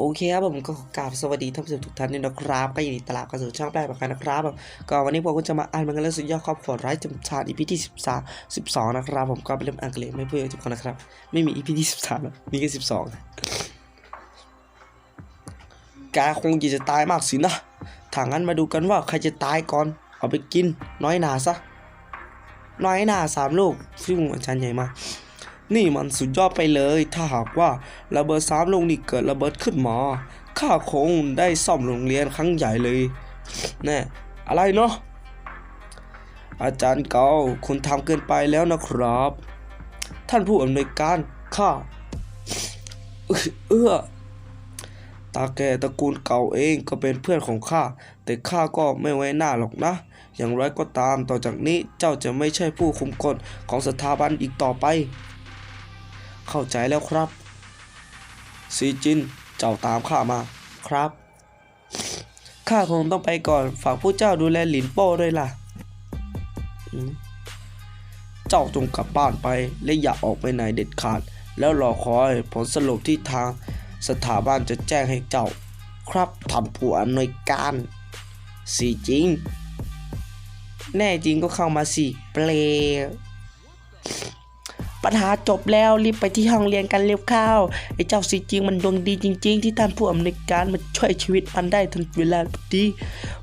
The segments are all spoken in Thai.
โอเคครับผมก็กราบสวัสดีท่านผู้ชมทุกท่านด้วยนะครับ ก็ยินดีต้อนรับเข้าสู่ช่องแปลกประกันนะครับผมก็วันนี้ผมก็จะมาอ่านมันกันเรื่องสุดยอดครอบครัวไร้จำชาติ EP ที่13 12 นะครับ ผมก็เป็นเล่มอังกฤษไม่เพื่อทุกคนนะครับ ไม่มี EP ที่13หรอกมีแค่12แกคงจะตายมากสินะถ้างั้นมาดูกันว่าใครจะตายก่อนเอาไปกินน้อยหนาซะน้อยหนาสามลูกซึ่งอาจารย์ใหญ่มาก นี่มันสุดยอดไปเลย ถ้าหากว่าระเบิดสามลูกนี่เกิดระเบิดขึ้นมาข้าคงได้ซ่อมโรงเรียนครั้งใหญ่เลยแน่อะไรเนาะอาจารย์เกาคุณทำเกินไปแล้วนะครับ ท่านผู้อำนวยการข้าเอื้อตาแกตระกูลเก่าเองก็เป็นเพื่อนของข้าแต่ข้าก็ไม่ไว้หน้าหรอกนะ อย่างไรก็ตามต่อจากนี้เจ้าจะไม่ใช่ผู้คุมกฎของสถาบันอีกต่อไป เข้าใจแล้วครับ ซีจิน เจ้าตามข้ามาครับ ข้าคงต้องไปก่อน ฝากผู้เจ้าดูแลหลินโป้ด้วยล่ะ เจ้าจงกลับบ้านไป และอย่าออกไปไหนเด็ดขาด แล้วรอคอยผลสรุปที่ทางสถาบันจะแจ้งให้เจ้า ครับท่านผู้อำนวยการ สีจริง แน่จริงก็เข้ามาสิ เปล ปัญหาจบแล้วรีบไปที่ห้องเรียนกันเร็วเข้าไอ้เจ้าสีจริงมันดวงดีจริง ๆ ที่ท่านผู้อำนวยการมาช่วยชีวิตมันได้ทันเวลาพอดี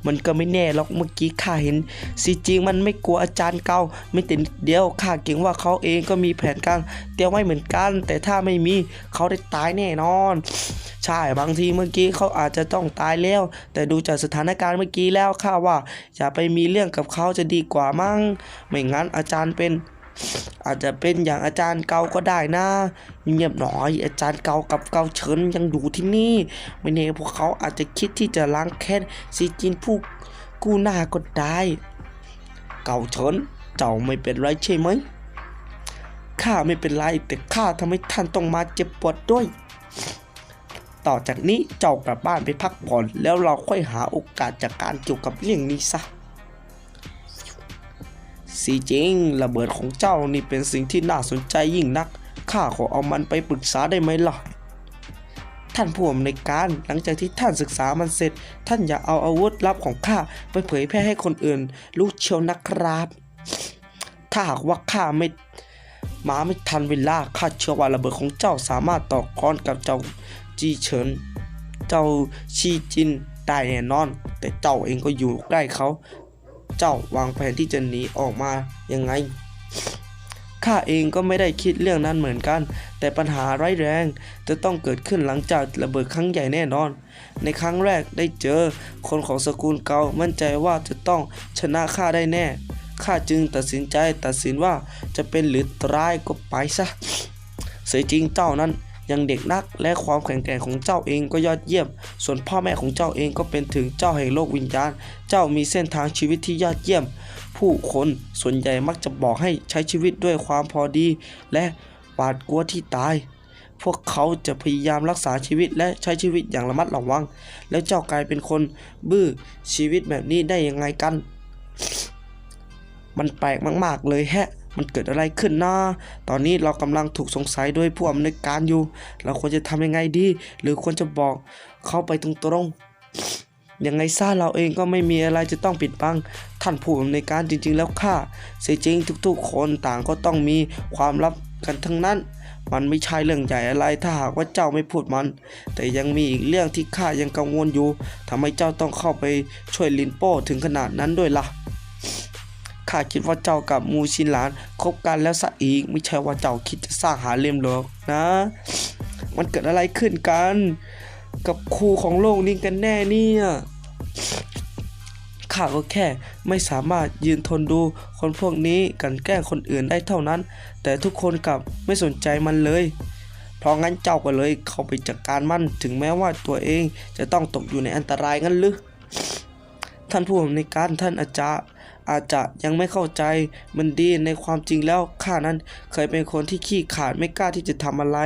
มันก็ไม่แน่หรอกเมื่อกี้ข้าเห็นสีจริงมันไม่กลัวอาจารย์เก่าไม่แต่นิดเดียวข้าเก่งว่าเขาเองก็มีแผนการเตรียมไว้เหมือนกัน แต่ถ้าไม่มีเขาได้ตายแน่นอน ใช่บางทีเมื่อกี้เขาอาจจะต้องตายแล้ว แต่ดูจากสถานการณ์เมื่อกี้แล้วข้าว่าอย่าไปมีเรื่องกับเขาจะดีกว่ามั้งไม่งั้นอาจารย์เป็น อาจจะเป็นอย่างอาจารย์เกาก็ได้นะเงียบหน่อย อาจารย์เกากับเกาเฉินยังอยู่ที่นี่ไม่แน่พวกเขาอาจจะคิดที่จะล้างแค้นซีจินผู้กู้หน้าก็ได้ เกาเฉินเจ้าไม่เป็นไรใช่ไหมข้าไม่เป็นไรแต่ข้าทำให้ท่านต้องมาเจ็บปวดด้วย ต่อจากนี้เจ้ากลับบ้านไปพักผ่อนแล้วเราค่อยหาโอกาสจากการเกี่ยวกับเรื่องนี้ซะ สีจริงระเบิดของเจ้านี่เป็นสิ่งที่น่าสนใจยิ่งนัก ข้าขอเอามันไปปรึกษาได้ไหมล่ะ ท่านผู้อำนวยการหลังจากที่ท่านศึกษามันเสร็จ ท่านอย่าเอาอาวุธลับของข้าไปเผยแพร่ให้คนอื่น รู้เชียวนะครับ ถ้าหากว่าข้าไม่มาไม่ทันเวลาข้าเชื่อว่าระเบิดของเจ้าสามารถต่อกรกับเจ้าจีเฉิน เจ้าชีจินได้แน่นอน แต่เจ้าเองก็อยู่ใกล้เขา เจ้าวางแผนที่จะหนีออกมายังไง ข้าเองก็ไม่ได้คิดเรื่องนั้นเหมือนกัน แต่ปัญหาร้ายแรงจะต้องเกิดขึ้นหลังจากระเบิดครั้งใหญ่แน่นอน ในครั้งแรกได้เจอ คนของสกุลเกามั่นใจว่าจะต้องชนะข้าได้แน่ ข้าจึงตัดสินใจตัดสินว่าจะเป็นหรือตายก็ไปซะ เสียจริงเจ้านั้น ยังเด็กนัก และความแข็งแกร่งของเจ้าเองก็ยอดเยี่ยม ส่วนพ่อแม่ของเจ้าเองก็เป็นถึงเจ้าแห่งโลกวิญญาณ เจ้ามีเส้นทางชีวิตที่ยอดเยี่ยม ผู้คนส่วนใหญ่มักจะบอกให้ใช้ชีวิตด้วยความพอดี และหวาดกลัวที่ตาย พวกเขาจะพยายามรักษาชีวิตและใช้ชีวิตอย่างระมัดระวัง แล้วเจ้ากลายเป็นคนบื้อชีวิตแบบนี้ได้ยังไงกัน มันแปลกมาก ๆ เลยแฮะ มันเกิดอะไรขึ้นนะตอนนี้เรากำลังถูกสงสัยโดยผู้อำนวยการอยู่ เราควรจะทำยังไงดี หรือควรจะบอกเข้าไปตรงๆยังไงซะเราเองก็ไม่มีอะไรจะต้องปิดบัง ท่านผู้อำนวยการจริง ๆ แล้วข้าเสียจริงทุกๆ คนต่างก็ต้องมีความลับกันทั้งนั้น มันไม่ใช่เรื่องใหญ่อะไรถ้าหากว่าเจ้าไม่พูดมัน แต่ยังมีอีกเรื่องที่ข้ายังกังวลอยู่ทำไมเจ้าต้องเข้าไปช่วยลินโป้ถึงขนาดนั้นด้วยล่ะ ข้าคิดว่าเจ้ากับมูชินหลานคบกันแล้วซะอีก ไม่ใช่ว่าเจ้าคิดจะสร้างหาเล่มหรอกนะ มันเกิดอะไรขึ้นกัน กับครูของโลกนี้กันแน่เนี่ยข้าก็แค่ไม่สามารถยืนทนดูคนพวกนี้กันแกล้งคนอื่นได้เท่านั้น แต่ทุกคนกลับไม่สนใจมันเลย เพราะงั้นเจ้าก็เลยเข้าไปจัดการมันถึงแม้ว่าตัวเองจะต้องตกอยู่ในอันตรายงั้นหรือท่านผู้อำนวยการท่านอาจารย์ อาจจะยังไม่เข้าใจมันดีในความจริงแล้วข้านั้นเคยเป็นคนที่ขี้ขาดไม่กล้าที่จะทำอะไร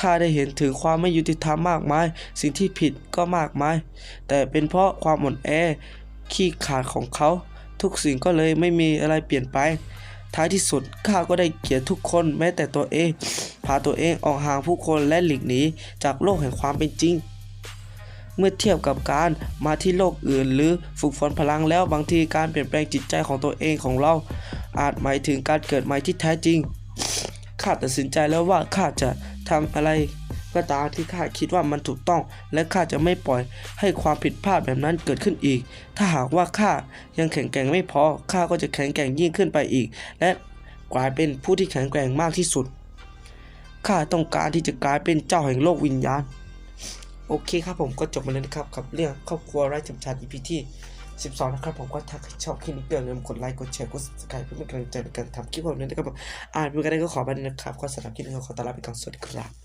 ข้าได้เห็นถึงความไม่ยุติธรรมมากมาย สิ่งที่ผิดก็มากมาย แต่เป็นเพราะความอ่อนแอขี้ขาดของเขา ทุกสิ่งก็เลยไม่มีอะไรเปลี่ยนไป ท้ายที่สุดข้าก็ได้เกลียดทุกคนแม้แต่ตัวเอง พาตัวเองออกห่างผู้คนและหลีกหนีจากโลกแห่งความเป็นจริง เมื่อเทียบกับการมาที่โลกอื่น หรือฝึกฝนพลังแล้วบางทีการเปลี่ยนแปลงจิตใจของตัวเองของเรา อาจหมายถึงการเกิดใหม่ที่แท้จริงข้าตัดสินใจแล้วว่าข้าจะทำอะไรก็ตามที่ข้าคิดว่ามันถูกต้อง และข้าจะไม่ปล่อยให้ความผิดพลาดแบบนั้นเกิดขึ้นอีก ถ้าหากว่าข้ายังแข็งแกร่งไม่พอข้าก็จะแข็งแกร่งยิ่งขึ้นไปอีก และกลายเป็นผู้ที่แข็งแกร่งมากที่สุดข้าต้องการที่จะกลายเป็นเจ้าแห่งโลกวิญญาณ โอเคครับผมก็จบมาแล้วนะครับกับเรื่องครอบครัวไร้จำชาติ EP ที่ 12 นะครับผมก็ถ้าใครชอบคลิปนี้ก็อย่าลืมกดไลค์กดแชร์กด subscribe เพื่อเป็นกำลังใจในการทำคลิปแบบนี้นะครับผมอ่านดูกันได้ก็ขอบันะครับก็สำหรับคลิปนี้ขอต้อนรับไปก่อนสวัสดีครับ